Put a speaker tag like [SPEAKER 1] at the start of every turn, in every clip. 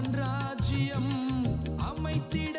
[SPEAKER 1] தன் ராஜ்யம் அமைத்திட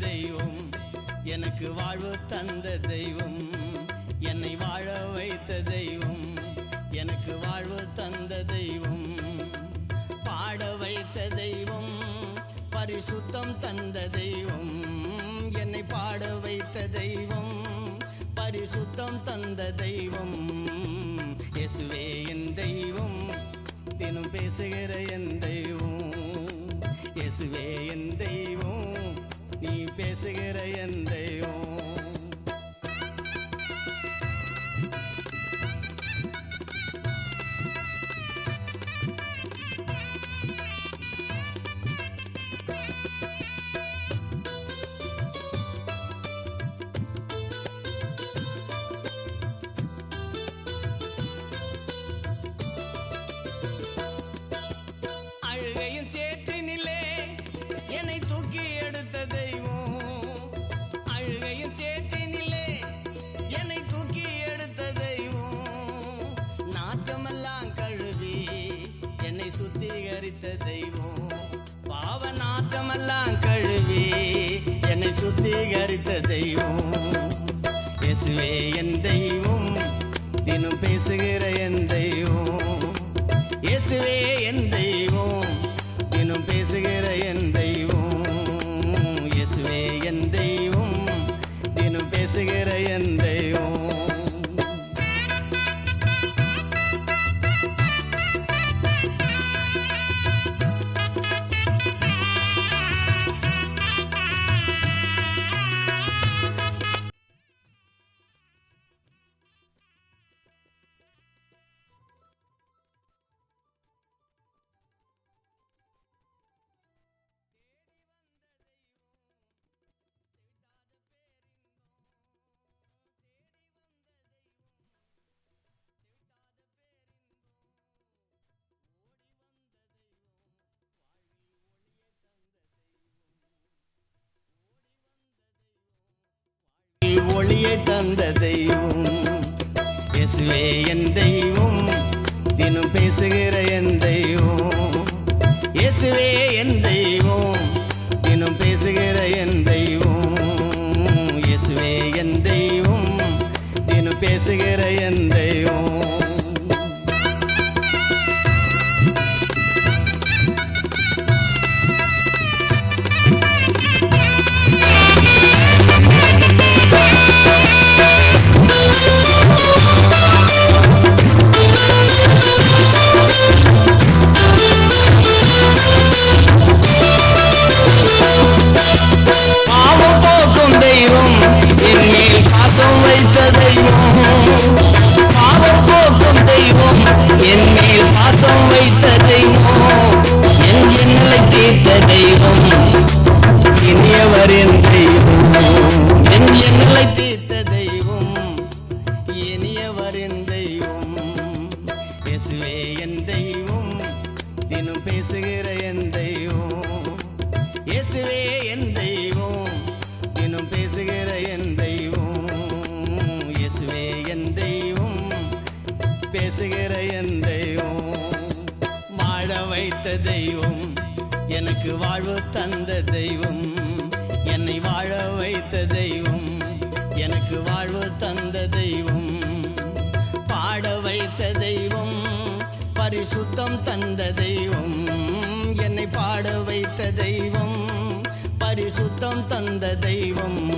[SPEAKER 2] தெய்வம். எனக்கு வாழ்வு தந்த தெய்வம். என்னை வாழ வைத்த தெய்வம். எனக்கு வாழ்வு தந்த தெய்வம். பாட வைத்த தெய்வம். பரிசுத்தம் தந்த தெய்வம். என்னை பாட வைத்த தெய்வம். பரிசுத்தம் தந்த தெய்வம். எசுவே என் தெய்வம். தினம் பேசுகிற என் சுத்திகரித்த தெய்வம். இயேசுவே என் தெய்வம். தினம் பேசுகிற என் தெய்வம். ஒளியை தந்த தெய்வம். இயேசுவே என் தெய்வம் தினம் பேசுகிற என் தெய்வம். இயேசுவே என் தெய்வம் தினம் பேசுகிற என் தெய்வம். இயேசுவே என் தெய்வம் தினம் பேசுகிற என் தெய்வம். பரிசுத்தம் தந்த தெய்வம்.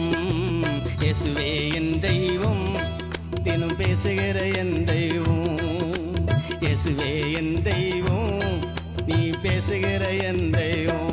[SPEAKER 2] இயேசுவே என் தெய்வம். தினம் பேசுகிற என் தெய்வம். இயேசுவே என் தெய்வம். நீ பேசுகிற என் தெய்வம்.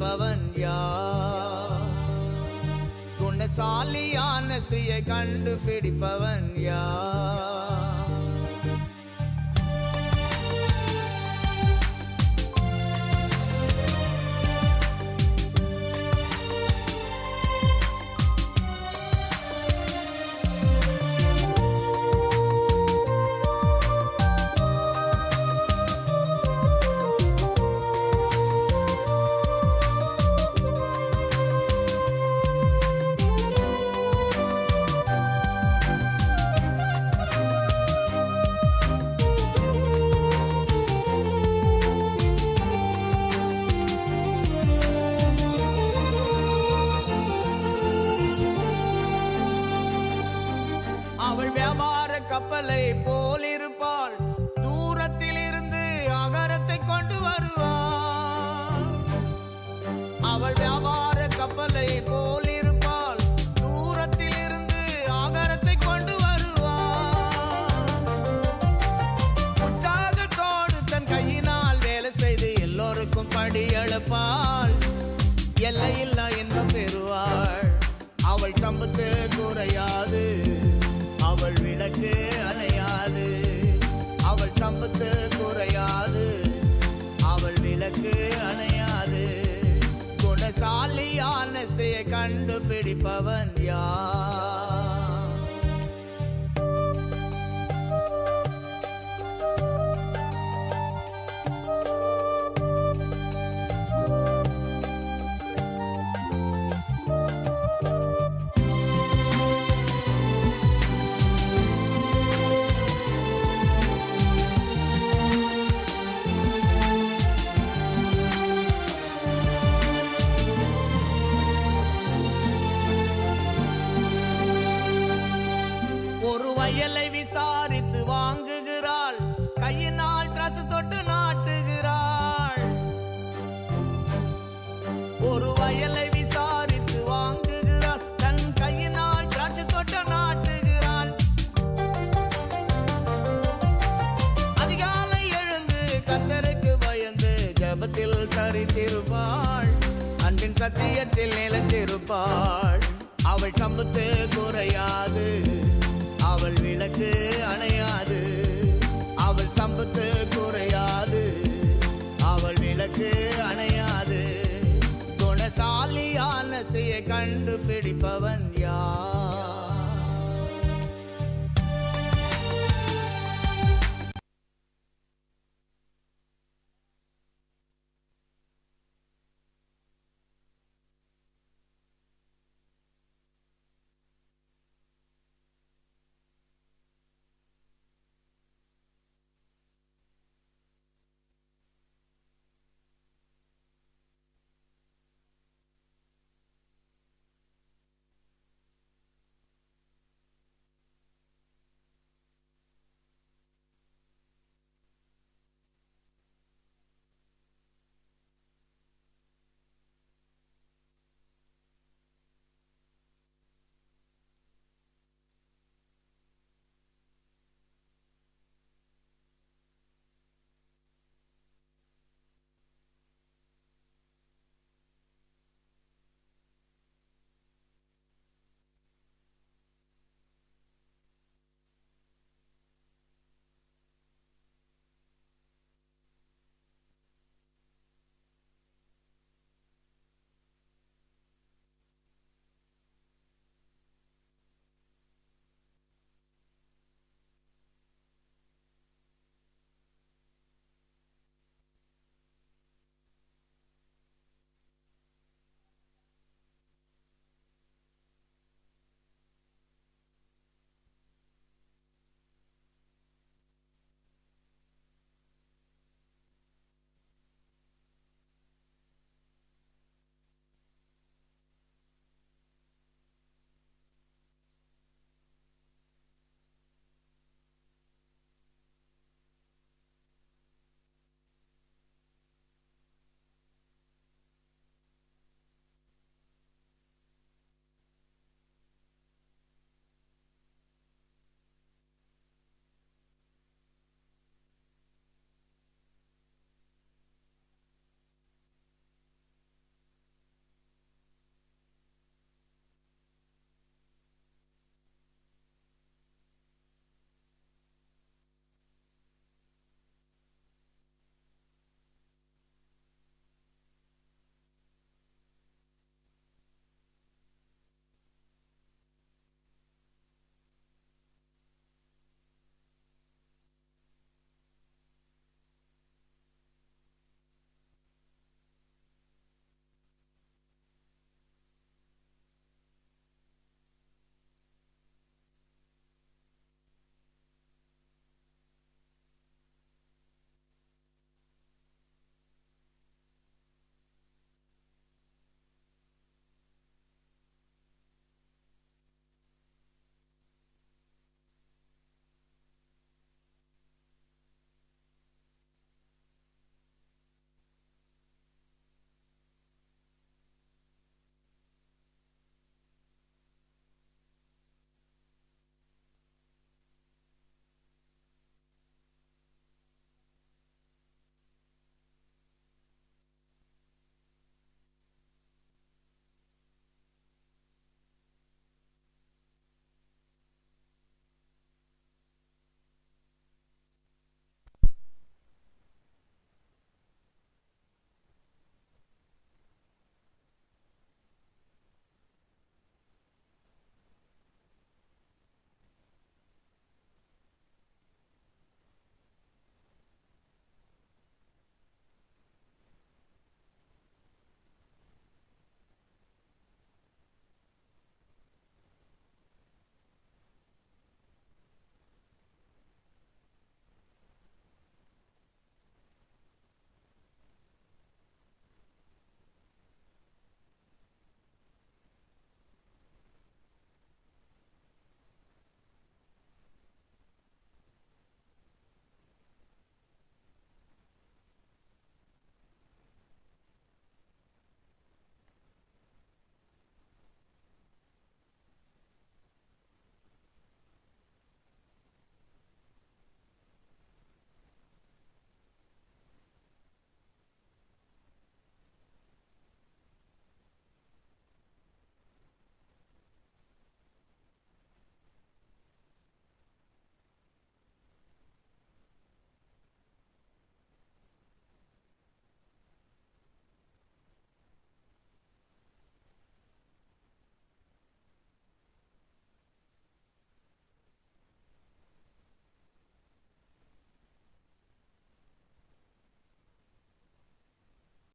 [SPEAKER 2] இருப்பவன் யார்? குணசாலியான ஸ்ரீயை கண்டுபிடிப்பவன் யார்? கப்பலை போலிரு கண்டுபிடிப்பவன் யார்? yeah,